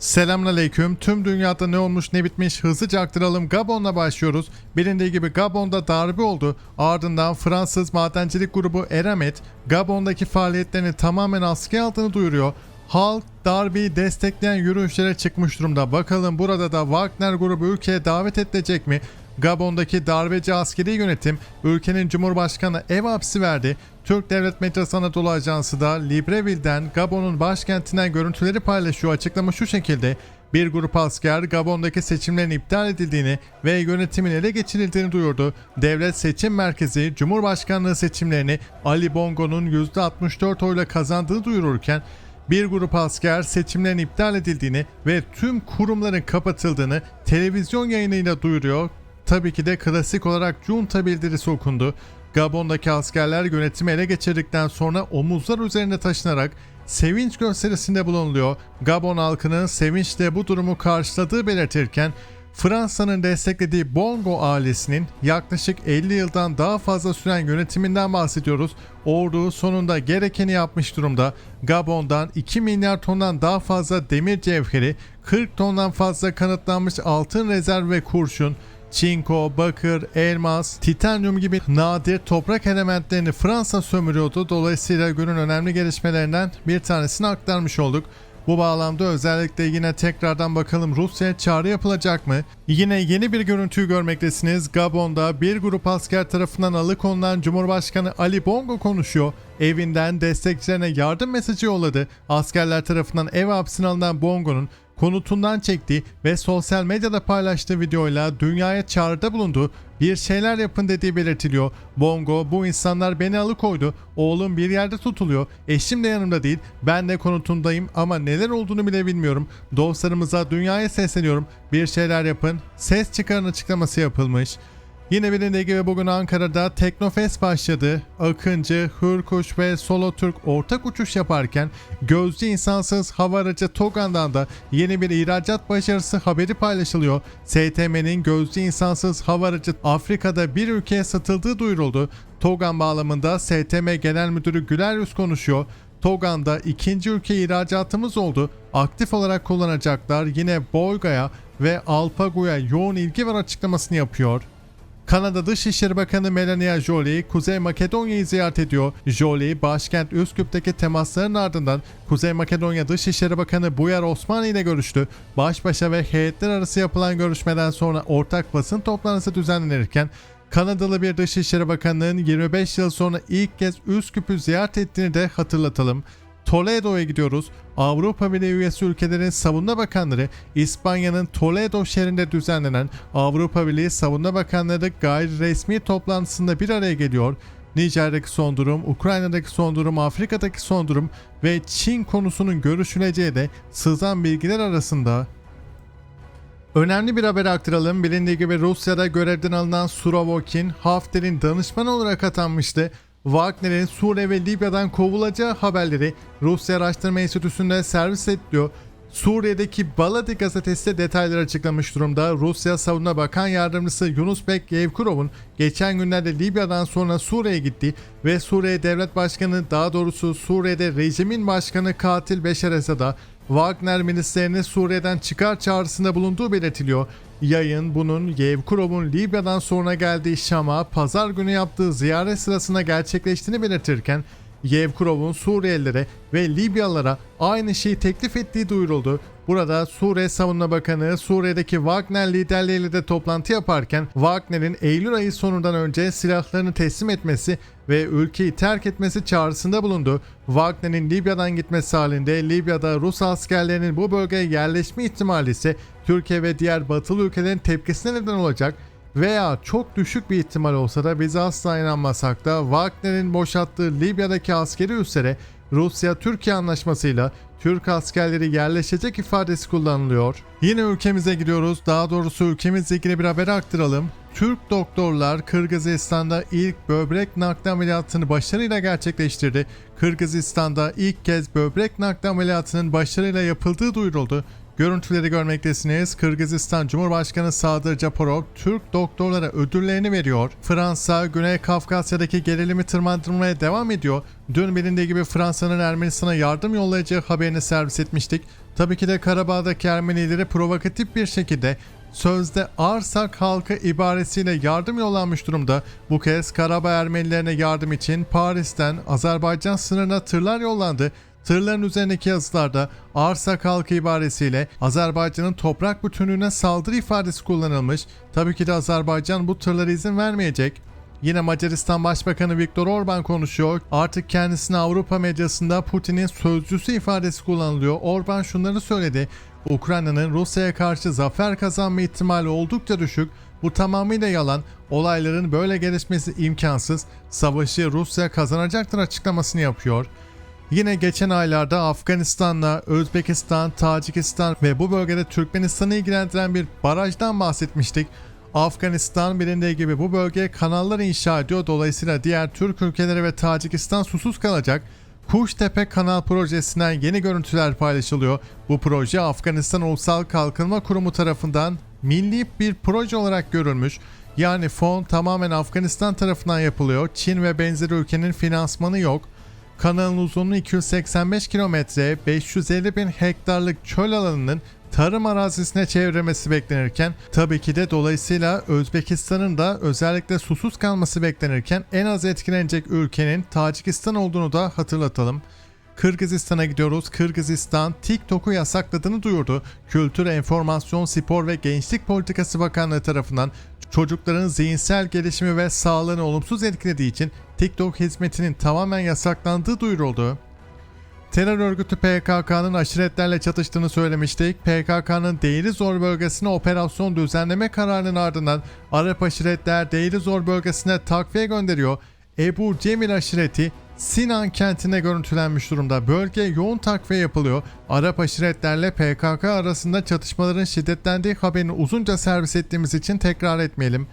Selamünaleyküm. Tüm dünyada ne olmuş ne bitmiş hızlıca aktaralım. Gabon'la başlıyoruz. Bilindiği gibi Gabon'da darbe oldu. Ardından Fransız madencilik grubu Eramet, Gabon'daki faaliyetlerini tamamen askıya altını duyuruyor. Halk darbeyi destekleyen yürüyüşlere çıkmış durumda. Bakalım burada da Wagner grubu ülkeye davet edilecek mi? Gabon'daki darbeci askeri yönetim ülkenin cumhurbaşkanı ev hapsi verdi. Türk Devlet Medyası Anadolu Ajansı da Libreville'den Gabon'un başkentinden görüntüleri paylaşıyor. Açıklama şu şekilde. Bir grup asker Gabon'daki seçimlerin iptal edildiğini ve yönetimin ele geçirildiğini duyurdu. Devlet Seçim Merkezi Cumhurbaşkanlığı seçimlerini Ali Bongo'nun %64 oyla kazandığını duyururken bir grup asker seçimlerin iptal edildiğini ve tüm kurumların kapatıldığını televizyon yayınıyla duyuruyor. Tabii ki de klasik olarak junta bildirisi okundu. Gabon'daki askerler yönetimi ele geçirdikten sonra omuzlar üzerinde taşınarak sevinç gösterisinde bulunuluyor. Gabon halkının sevinçle bu durumu karşıladığı belirtirken Fransa'nın desteklediği Bongo ailesinin yaklaşık 50 yıldan daha fazla süren yönetiminden bahsediyoruz. Ordu sonunda gerekeni yapmış durumda. Gabon'dan 2 milyar tondan daha fazla demir cevheri, 40 tondan fazla kanıtlanmış altın rezerv ve kurşun, Çinko, bakır, elmas, titanyum gibi nadir toprak elementlerini Fransa sömürüyordu. Dolayısıyla günün önemli gelişmelerinden bir tanesini aktarmış olduk. Bu bağlamda özellikle yine tekrardan bakalım Rusya'ya çağrı yapılacak mı? Yine yeni bir görüntüyü görmektesiniz. Gabon'da bir grup asker tarafından alıkonulan Cumhurbaşkanı Ali Bongo konuşuyor. Evinden destekçilerine yardım mesajı yolladı. Askerler tarafından ev hapsine alınan Bongo'nun konutundan çektiği ve sosyal medyada paylaştığı videoyla dünyaya çağrıda bulundu. Bir şeyler yapın dediği belirtiliyor. Bongo bu insanlar beni alıkoydu. Oğlum bir yerde tutuluyor. Eşim de yanımda değil. Ben de konutundayım ama neler olduğunu bile bilmiyorum. Dostlarımıza dünyaya sesleniyorum. Bir şeyler yapın. Ses çıkarın açıklaması yapılmış. Yine bilindiği gibi bugün Ankara'da Teknofest başladı. Akıncı, Hürkuş ve Solo Türk ortak uçuş yaparken gözcü insansız hava aracı Togan'dan da yeni bir ihracat başarısı haberi paylaşılıyor. STM'nin gözcü insansız hava aracı Afrika'da bir ülkeye satıldığı duyuruldu. Togan bağlamında STM Genel Müdürü Güler Yüz konuşuyor. Togan'da ikinci ülke ihracatımız oldu. Aktif olarak kullanacaklar. Yine Boyga'ya ve Alpago'ya yoğun ilgi var açıklamasını yapıyor. Kanada Dışişleri Bakanı Melania Joly, Kuzey Makedonya'yı ziyaret ediyor. Joly, başkent Üsküp'teki temasların ardından Kuzey Makedonya Dışişleri Bakanı Buyar Osmani ile görüştü. Baş başa ve heyetler arası yapılan görüşmeden sonra ortak basın toplantısı düzenlenirken Kanadalı bir Dışişleri Bakanı'nın 25 yıl sonra ilk kez Üsküp'ü ziyaret ettiğini de hatırlatalım. Toledo'ya gidiyoruz. Avrupa Birliği üyesi ülkelerin savunma bakanları İspanya'nın Toledo şehrinde düzenlenen Avrupa Birliği Savunma Bakanları gayri resmi toplantısında bir araya geliyor. Nijer'deki son durum, Ukrayna'daki son durum, Afrika'daki son durum ve Çin konusunun görüşüleceği de sızan bilgiler arasında. Önemli bir haber aktaralım. Bilindiği gibi Rusya'da görevden alınan Surovokin, Hafter'in danışmanı olarak atanmıştı. Wagner'in Suriye ve Libya'dan kovulacağı haberleri Rusya Araştırma Enstitüsü'nde servis ediliyor. Suriye'deki Baladi gazetesi de detayları açıklamış durumda. Rusya Savunma Bakan Yardımcısı Yunus Bek Yevkurov'un geçen günlerde Libya'dan sonra Suriye'ye gitti ve Suriye Devlet Başkanı daha doğrusu Suriye'de rejimin başkanı katil Beşar Esad'a Wagner milislerini Suriye'den çıkar çağrısında bulunduğu belirtiliyor. Yayın bunun Yevkurov'un Libya'dan sonra geldiği Şam'a pazar günü yaptığı ziyaret sırasında gerçekleştiğini belirtirken Yevkurov'un Suriyelilere ve Libyalılara aynı şeyi teklif ettiği duyuruldu. Burada Suriye Savunma Bakanı Suriye'deki Wagner liderleriyle de toplantı yaparken Wagner'in Eylül ayı sonundan önce silahlarını teslim etmesi ve ülkeyi terk etmesi çağrısında bulundu. Wagner'in Libya'dan gitmesi halinde Libya'da Rus askerlerinin bu bölgeye yerleşme ihtimali ise Türkiye ve diğer batılı ülkelerin tepkisine neden olacak veya çok düşük bir ihtimal olsa da bize asla inanmasak da Wagner'in boşalttığı Libya'daki askeri üslere Rusya-Türkiye anlaşmasıyla Türk askerleri yerleşecek ifadesi kullanılıyor. Yine ülkemize gidiyoruz. Daha doğrusu ülkemizle ilgili bir haber aktaralım. Türk doktorlar Kırgızistan'da ilk böbrek nakli ameliyatını başarıyla gerçekleştirdi. Kırgızistan'da ilk kez böbrek nakli ameliyatının başarıyla yapıldığı duyuruldu. Görüntüleri görmektesiniz. Kırgızistan Cumhurbaşkanı Sadır Japarov Türk doktorlara ödüllerini veriyor. Fransa Güney Kafkasya'daki gerilimi tırmandırmaya devam ediyor. Dün bilindiği gibi Fransa'nın Ermenistan'a yardım yollayacağı haberini servis etmiştik. Tabii ki de Karabağ'daki Ermenileri provokatif bir şekilde sözde Arsak halkı ibaresiyle yardım yollanmış durumda. Bu kez Karabağ Ermenilerine yardım için Paris'ten Azerbaycan sınırına tırlar yollandı. Tırların üzerindeki yazılarda Arsak halkı ibaresiyle Azerbaycan'ın toprak bütünlüğüne saldırı ifadesi kullanılmış. Tabii ki de Azerbaycan bu tırlara izin vermeyecek. Yine Macaristan Başbakanı Viktor Orban konuşuyor. Artık kendisine Avrupa medyasında Putin'in sözcüsü ifadesi kullanılıyor. Orban şunları söyledi. Ukrayna'nın Rusya'ya karşı zafer kazanma ihtimali oldukça düşük. Bu tamamıyla yalan. Olayların böyle gelişmesi imkansız. Savaşı Rusya kazanacaktır açıklamasını yapıyor. Yine geçen aylarda Afganistan'la Özbekistan, Tacikistan ve bu bölgede Türkmenistan'ı ilgilendiren bir barajdan bahsetmiştik. Afganistan bilindiği gibi bu bölgeye kanallar inşa ediyor. Dolayısıyla diğer Türk ülkeleri ve Tacikistan susuz kalacak. Kuştepe Kanal Projesi'nden yeni görüntüler paylaşılıyor. Bu proje Afganistan Ulusal Kalkınma Kurumu tarafından milli bir proje olarak görülmüş. Yani fon tamamen Afganistan tarafından yapılıyor. Çin ve benzeri ülkenin finansmanı yok. Kanalın uzunluğu 285 kilometre, 550 bin hektarlık çöl alanının tarım arazisine çevrilmesi beklenirken tabii ki de dolayısıyla Özbekistan'ın da özellikle susuz kalması beklenirken en az etkilenecek ülkenin Tacikistan olduğunu da hatırlatalım. Kırgızistan'a gidiyoruz. Kırgızistan TikTok'u yasakladığını duyurdu. Kültür, Enformasyon, Spor ve Gençlik Politikası Bakanlığı tarafından çocukların zihinsel gelişimi ve sağlığını olumsuz etkilediği için TikTok hizmetinin tamamen yasaklandığı duyuruldu. Terör örgütü PKK'nın aşiretlerle çatıştığını söylemiştik. PKK'nın Değeri Zor bölgesine operasyon düzenleme kararının ardından Arap aşiretler Değeri Zor bölgesine takviye gönderiyor. Ebu Cemil aşireti Sinan kentine görüntülenmiş durumda. Bölge yoğun takviye yapılıyor. Arap aşiretlerle PKK arasında çatışmaların şiddetlendiği haberini uzunca servis ettiğimiz için tekrar etmeyelim.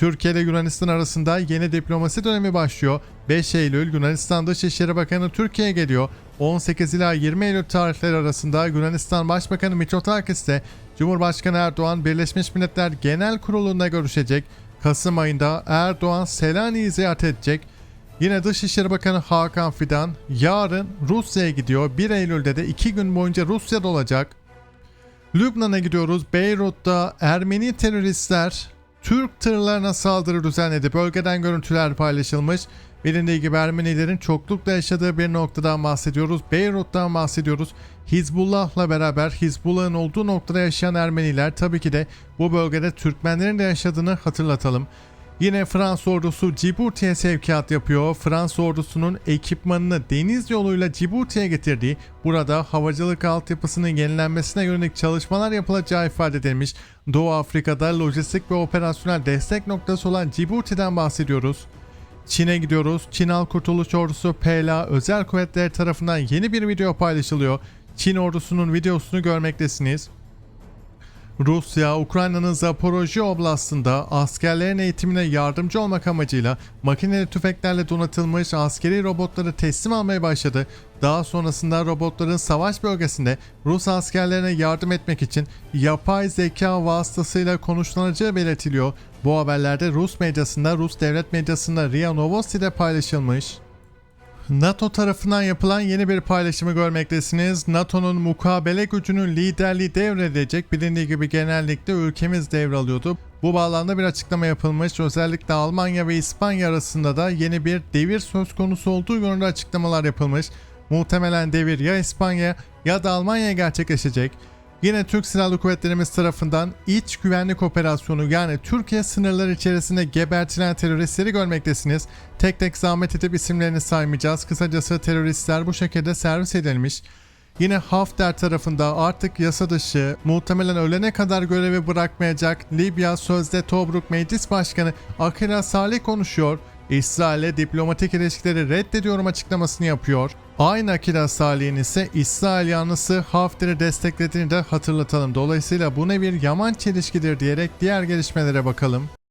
Türkiye ile Yunanistan arasında yeni diplomasi dönemi başlıyor. 5 Eylül Yunanistan Dışişleri Bakanı Türkiye'ye geliyor. 18 ila 20 Eylül tarihleri arasında Yunanistan Başbakanı Mitsotakis ile Cumhurbaşkanı Erdoğan Birleşmiş Milletler Genel Kurulu'nda görüşecek. Kasım ayında Erdoğan Selanik'i ziyaret edecek. Yine Dışişleri Bakanı Hakan Fidan yarın Rusya'ya gidiyor. 1 Eylül'de de 2 gün boyunca Rusya'da olacak. Lübnan'a gidiyoruz. Beyrut'ta Ermeni teröristler Türk tırlarına saldırı düzenledi. Bölgeden görüntüler paylaşılmış. Bilindiği gibi Ermenilerin çoklukla yaşadığı bir noktadan bahsediyoruz. Beyrut'tan bahsediyoruz. Hizbullah'la beraber Hizbullah'ın olduğu noktada yaşayan Ermeniler tabii ki de bu bölgede Türkmenlerin de yaşadığını hatırlatalım. Yine Fransız ordusu Cibuti'ye sevkiyat yapıyor. Fransız ordusunun ekipmanını deniz yoluyla Cibuti'ye getirdiği, burada havacılık altyapısının yenilenmesine yönelik çalışmalar yapılacağı ifade edilmiş. Doğu Afrika'da lojistik ve operasyonel destek noktası olan Cibuti'den bahsediyoruz. Çin'e gidiyoruz. Çin Halk Kurtuluş Ordusu PLA özel kuvvetleri tarafından yeni bir video paylaşılıyor. Çin ordusunun videosunu görmektesiniz. Rusya, Ukrayna'nın Zaporojye Oblast'ında askerlerin eğitimine yardımcı olmak amacıyla makineli tüfeklerle donatılmış askeri robotları teslim almaya başladı. Daha sonrasında robotların savaş bölgesinde Rus askerlerine yardım etmek için yapay zeka vasıtasıyla konuşlanacağı belirtiliyor. Bu haberlerde Rus medyasında, Rus devlet medyasında RIA Novosti'de paylaşılmış. NATO tarafından yapılan yeni bir paylaşımı görmektesiniz. NATO'nun mukabele gücünün liderliği devredecek. Bilindiği gibi genellikle ülkemiz devralıyordu. Bu bağlamda bir açıklama yapılmış. Özellikle Almanya ve İspanya arasında da yeni bir devir söz konusu olduğu yönünde açıklamalar yapılmış. Muhtemelen devir ya İspanya ya da Almanya'ya gerçekleşecek. Yine Türk Silahlı Kuvvetlerimiz tarafından iç güvenlik operasyonu yani Türkiye sınırları içerisinde gebertilen teröristleri görmektesiniz. Tek tek zahmet edip isimlerini saymayacağız. Kısacası teröristler bu şekilde servis edilmiş. Yine Hafter tarafında artık yasa dışı, muhtemelen ölene kadar görevi bırakmayacak Libya Sözde Tobruk Meclis Başkanı Akila Salih konuşuyor. İsrail'e diplomatik ilişkileri reddediyorum açıklamasını yapıyor. Aynı Akila Salih'in ise İsrail yanlısı Hafter'i desteklediğini de hatırlatalım. Dolayısıyla bu ne bir yaman çelişkidir diyerek diğer gelişmelere bakalım.